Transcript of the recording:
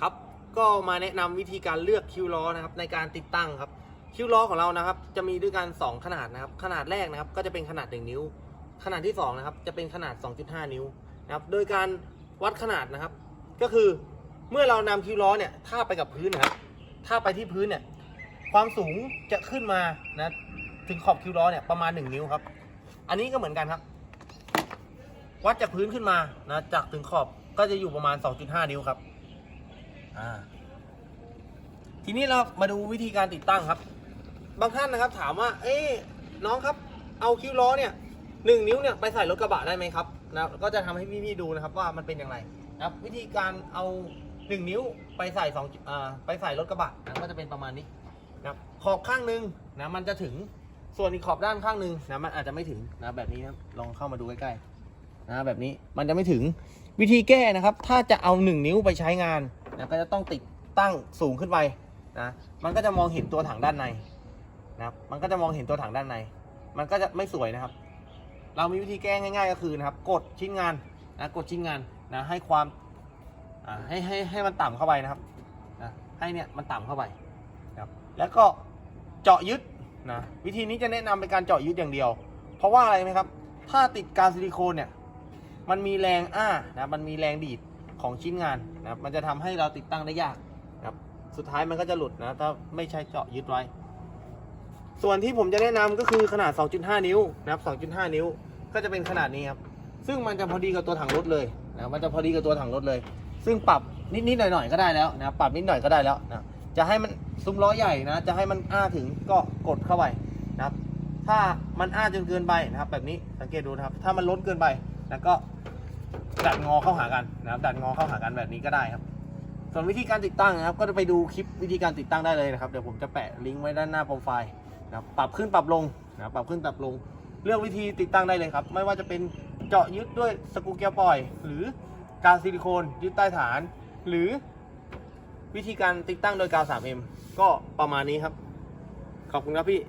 ครับ ก็มาแนะนำวิธีการเลือกคิ้วล้อนะครับในการติดตั้งครับ คิ้วล้อของเรานะครับ จะมีด้วยกัน 2 ขนาดนะครับ ขนาดแรกนะครับ ก็จะเป็นขนาด 1 นิ้ว ขนาดที่2นะครับ จะเป็นขนาด 2.5 นิ้วนะครับ โดยการวัดขนาดนะครับ ก็คือเมื่อเรานำคิ้วล้อเนี่ยท่าบไปกับพื้นนะครับท่าบไปที่พื้นเนี่ย ความสูงจะขึ้นมานะถึงขอบคิ้วล้อเนี่ยประมาณ 1 นิ้วครับ อันนี้ก็เหมือนกันครับ วัดจากพื้นขึ้นมานะจากถึงขอบก็จะอยู่ประมาณ 2.5 นิ้วครับ อ่าทีนี้เรามาดูวิธีการติดตั้งครับ บางท่านนะครับถามว่า เอ๊น้องครับ เอาคิ้วล้อเนี่ยหนึ่งนิ้วเนี่ยไปใส่รถกระบะได้ไหมครับนะก็จะทำให้พี่ๆดูนะครับว่ามันเป็นอย่างไรนะครับ วิธีการเอาหนึ่งนิ้วไปใส่สองอ่าไปใส่รถกระบะนะก็จะเป็นประมาณนี้นะครับขอบข้างหนึ่งนะมันจะถึงส่วนอีกขอบด้านข้างหนึ่งนะมันอาจจะไม่ถึงนะแบบนี้นะครับลองเข้ามาดูใกล้ๆนะแบบนี้มันจะไม่ถึงวิธีแก้นะครับ ถ้าจะเอาหนึ่งนิ้วไปใช้งาน นะก็จะต้องติดตั้งสูงขึ้นไปนะมันก็จะมองเห็นตัวถังด้านในนะครับมันก็จะมองเห็นตัวถังด้านใน มันก็จะไม่สวยนะครับ เรามีวิธีแก้ง่าย ๆ ก็คือนะครับ กดชิ้นงานนะกดชิ้นงานนะให้ความให้ให้ให้มันต่ำเข้าไปนะครับนะให้เนี่ยมันต่ำเข้าไปนะครับแล้วก็เจาะยึดนะวิธีนี้จะแนะนำเป็นการเจาะยึดอย่างเดียว เพราะว่าอะไรไหมครับ ถ้าติดกาวซิลิโคนเนี่ยมันมีแรงอ้านะมันมีแรงดีด ของชิ้นงานนะครับมันจะทำให้เราติดตั้งได้ยากนะครับสุดท้ายมันก็จะหลุดนะถ้าไม่ใช่เจาะยึดไว้ ส่วนที่ผมจะแนะนำก็คือขนาด 2.5 นิ้วนะครับ 2.5 นิ้วก็จะเป็นขนาดนี้ครับซึ่งมันจะพอดีกับตัวถังรถเลยนะมันจะพอดีกับตัวถังรถเลย ซึ่งปรับนิดๆหน่อยๆก็ได้แล้วนะปรับนิดหน่อยก็ได้แล้วนะจะให้มันซุ้มล้อใหญ่นะ จะให้มันอ้าถึงก็กดเข้าไปนะครับ ถ้ามันอ้าจนเกินไปนะครับ แบบนี้สังเกตดูนะครับ ถ้ามันล้นเกินไปแล้วก็ ดัดงอเข้าหากันนะครับดัดงอเข้าหากันแบบนี้ก็ได้ครับ ส่วนวิธีการติดตั้งนะครับ ก็จะไปดูคลิปวิธีการติดตั้งได้เลยนะครับเดี๋ยวผมจะแปะลิงก์ไว้ด้านหน้าโปรไฟล์นะครับปรับขึ้นปรับลงนะครับปรับขึ้นปรับลง เลือกวิธีติดตั้งได้เลยครับ ไม่ว่าจะเป็นเจาะยึดด้วยสกูเกียร์ปล่อย หรือกาวซิลิโคนยึดใต้ฐาน หรือวิธีการติดตั้งโดยกาว 3M ก็ประมาณนี้ครับ ขอบคุณครับพี่